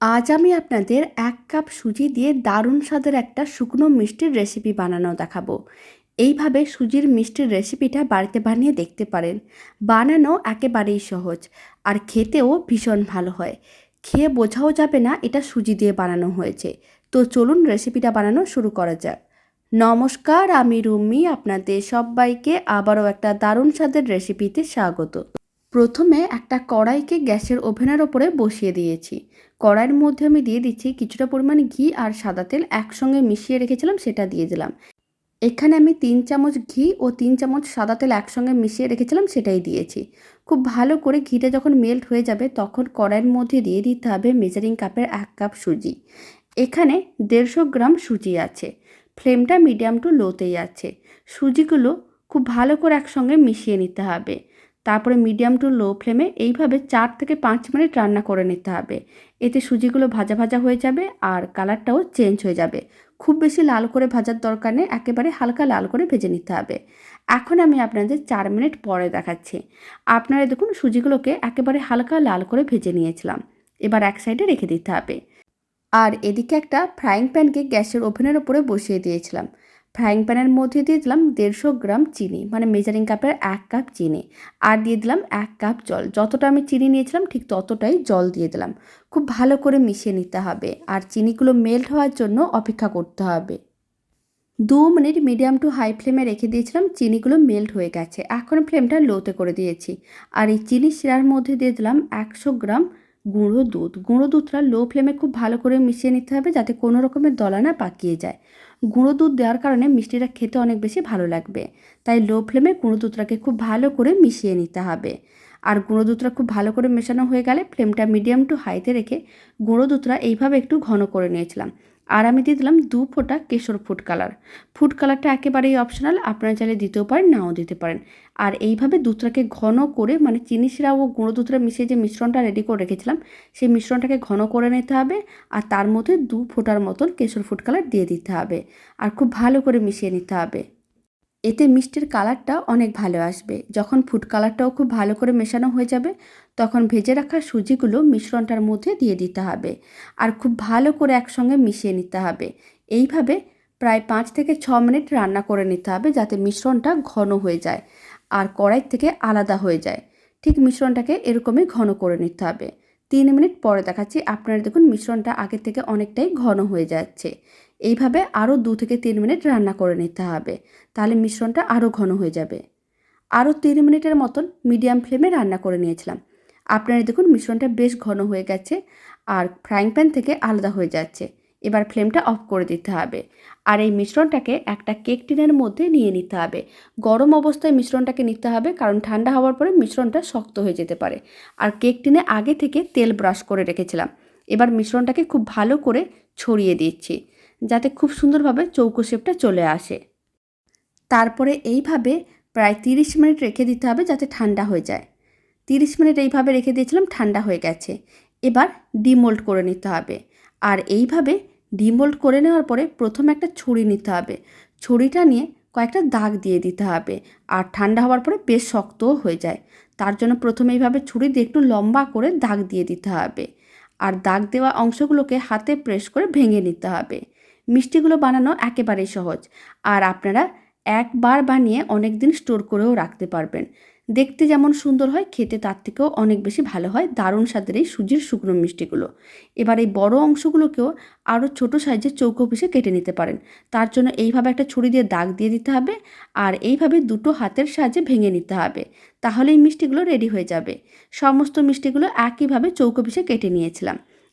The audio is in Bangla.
আজ আমি আপনাদের এক কাপ সুজি দিয়ে দারুণ স্বাদের একটা শুকনো মিষ্টির রেসিপি বানানো দেখাবো। এইভাবে সুজির মিষ্টির রেসিপিটা বাড়িতে বানিয়ে দেখতে পারেন। বানানো একেবারেই সহজ আর খেতেও ভীষণ ভালো হয়। খেয়ে বোঝাও যাবে না এটা সুজি দিয়ে বানানো হয়েছে। তো চলুন রেসিপিটা বানানো শুরু করা যাক। নমস্কার, আমি রুমি, আপনাদের সবাইকে আবারও একটা দারুণ স্বাদের রেসিপিতে স্বাগত। প্রথমে একটা কড়াইকে গ্যাসের ওভেনের ওপরে বসিয়ে দিয়েছি। কড়াইয়ের মধ্যে আমি দিয়ে দিচ্ছি কিছুটা পরিমাণ ঘি আর সাদা তেল একসঙ্গে মিশিয়ে রেখেছিলাম, সেটা দিয়ে দিলাম। এখানে আমি তিন চামচ ঘি ও তিন চামচ সাদা তেল একসঙ্গে মিশিয়ে রেখেছিলাম, সেটাই দিয়েছি। খুব ভালো করে ঘিটা যখন মেল্ট হয়ে যাবে, তখন কড়াইয়ের মধ্যে দিয়ে দিতে হবে মেজারিং কাপের এক কাপ সুজি। এখানে দেড়শো গ্রাম সুজি আছে। ফ্লেমটা মিডিয়াম টু লোতেই আছে। সুজিগুলো খুব ভালো করে একসঙ্গে মিশিয়ে নিতে হবে। তারপরে মিডিয়াম টু লো ফ্লেমে এইভাবে চার থেকে পাঁচ মিনিট রান্না করে নিতে হবে। এতে সুজিগুলো ভাজা ভাজা হয়ে যাবে আর কালারটাও চেঞ্জ হয়ে যাবে। খুব বেশি লাল করে ভাজার দরকার নেই, একেবারে হালকা লাল করে ভেজে নিতে হবে। এখন আমি আপনাদের চার মিনিট পরে দেখাচ্ছি। আপনারা দেখুন সুজিগুলোকে একেবারে হালকা লাল করে ভেজে নিয়েছিলাম। এবার এক সাইডে রেখে দিতে হবে। আর এদিকে একটা ফ্রাইং প্যানকে গ্যাসের ওভেনের ওপরে বসিয়ে দিয়েছিলাম। ফ্রাইং প্যানের মধ্যে দিয়ে দিলাম দেড়শো গ্রাম চিনি মানে মেজারিং কাপের এক কাপ চিনি। আর দিয়ে দিলাম এক কাপ জল। যতটা আমি চিনি নিয়েছিলাম ঠিক ততটাই জল দিয়ে দিলাম। খুব ভালো করে মিশিয়ে নিতে হবে আর চিনিগুলো মেল্ট হওয়ার জন্য অপেক্ষা করতে হবে। দু মিনিট মিডিয়াম টু হাই ফ্লেমে রেখে দিয়েছিলাম, চিনিগুলো মেল্ট হয়ে গেছে। এখন ফ্লেমটা লোতে করে দিয়েছি। আর এই চিনি শিরার মধ্যে দিয়ে দিলাম একশো গ্রাম গুঁড়ো দুধ। গুঁড়ো দুধটা লো ফ্লেমে খুব ভালো করে মিশিয়ে নিতে হবে যাতে কোনো রকমের দলা না পাকিয়ে যায়। গুঁড়ো দুধ দেওয়ার কারণে মিষ্টিটা খেতে অনেক বেশি ভালো লাগবে। তাই লো ফ্লেমে গুঁড়ো দুধটাকে খুব ভালো করে মিশিয়ে নিতে হবে। আর গুঁড়ো দুধটা খুব ভালো করে মেশানো হয়ে গেলে ফ্লেমটা মিডিয়াম টু হাইতে রেখে গুঁড়ো দুধটা এইভাবে একটু ঘন করে নিয়েছিলাম। আর আমি দিয়ে দিলাম দু ফোঁটা কেশর ফুড কালার। ফুড কালারটা একেবারেই অপশনাল আপনারা চাইলে দিতেও পারেন, নাও দিতে পারেন। আর এইভাবে দুধটাকে ঘন করে মানে চিনি শিরা ও গুঁড়ো দুধটা মিশিয়ে যে মিশ্রণটা রেডি করে রেখেছিলাম, সেই মিশ্রণটাকে ঘন করে নিতে হবে আর তার মধ্যে দু ফোঁটার মতন কেশর ফুড কালার দিয়ে দিতে হবে। আর খুব ভালো করে মিশিয়ে নিতে হবে। এতে মিষ্টির কালারটা অনেক ভালো আসবে। যখন ফুড কালারটাও খুব ভালো করে মেশানো হয়ে যাবে, তখন ভেজে রাখা সুজিগুলো মিশ্রণটার মধ্যে দিয়ে দিতে হবে আর খুব ভালো করে একসঙ্গে মিশিয়ে নিতে হবে। এইভাবে প্রায় পাঁচ থেকে ছ মিনিট রান্না করে নিতে হবে যাতে মিশ্রণটা ঘন হয়ে যায় আর কড়াই থেকে আলাদা হয়ে যায়। ঠিক মিশ্রণটাকে এরকমই ঘন করে নিতে হবে। তিন মিনিট পরে দেখাচ্ছি, আপনারা দেখুন মিশ্রণটা আগের থেকে অনেকটাই ঘন হয়ে যাচ্ছে। এইভাবে আরও দু থেকে তিন মিনিট রান্না করে নিতে হবে। তাহলে মিশ্রণটা আরও ঘন হয়ে যাবে। আরও তিন মিনিটের মতন মিডিয়াম ফ্লেমে রান্না করে নিয়েছিলাম। আপনারা দেখুন মিশ্রণটা বেশ ঘন হয়ে গেছে আর ফ্রাইং প্যান থেকে আলাদা হয়ে যাচ্ছে। এবার ফ্লেমটা অফ করে দিতে হবে। আর এই মিশ্রণটাকে একটা কেক টিনের মধ্যে নিয়ে নিতে হবে। গরম অবস্থায় মিশ্রণটাকে নিতে হবে কারণ ঠান্ডা হওয়ার পরে মিশ্রণটা শক্ত হয়ে যেতে পারে। আর কেক টিনে আগে থেকে তেল ব্রাশ করে রেখেছিলাম। এবার মিশ্রণটাকে খুব ভালো করে ছড়িয়ে দিচ্ছি। যাতে খুব সুন্দরভাবে চৌকো শেপটা চলে আসে। তারপরে এইভাবে প্রায় তিরিশ মিনিট রেখে দিতে হবে যাতে ঠান্ডা হয়ে যায়। তিরিশ মিনিট এইভাবে রেখে দিয়েছিলাম, ঠান্ডা হয়ে গেছে। এবার ডিমোল্ড করে নিতে হবে। আর এইভাবে ডিমোল্ড করে নেওয়ার পরে প্রথমে একটা ছুরি নিতে হবে। ছুরিটা নিয়ে কয়েকটা দাগ দিয়ে দিতে হবে। আর ঠান্ডা হওয়ার পরে বেশ শক্তও হয়ে যায়। তার জন্য প্রথমে এইভাবে ছুরি দিয়ে একটু লম্বা করে দাগ দিয়ে দিতে হবে। আর দাগ দেওয়া অংশগুলোকে হাতে প্রেস করে ভেঙে নিতে হবে। মিষ্টিগুলো বানানো একেবারেই সহজ। আর আপনারা একবার বানিয়ে অনেক দিন স্টোর করেও রাখতে পারবেন। দেখতে যেমন সুন্দর হয়, খেতে তার থেকেও অনেক বেশি ভালো হয়। দারুণ স্বাদের এই সুজির শুকনো মিষ্টিগুলো। এবার এই বড় অংশগুলোকেও আরও ছোট সাইজের চৌকো পিসে কেটে নিতে পারেন। তার জন্য এইভাবে একটা ছুরি দিয়ে দাগ দিয়ে দিতে হবে আর এইভাবে দুটো হাতের সাহায্যে ভেঙে নিতে হবে। তাহলে এই মিষ্টিগুলো রেডি হয়ে যাবে। সমস্ত মিষ্টিগুলো একইভাবে চৌকো পিসে কেটে নিয়েছিলাম।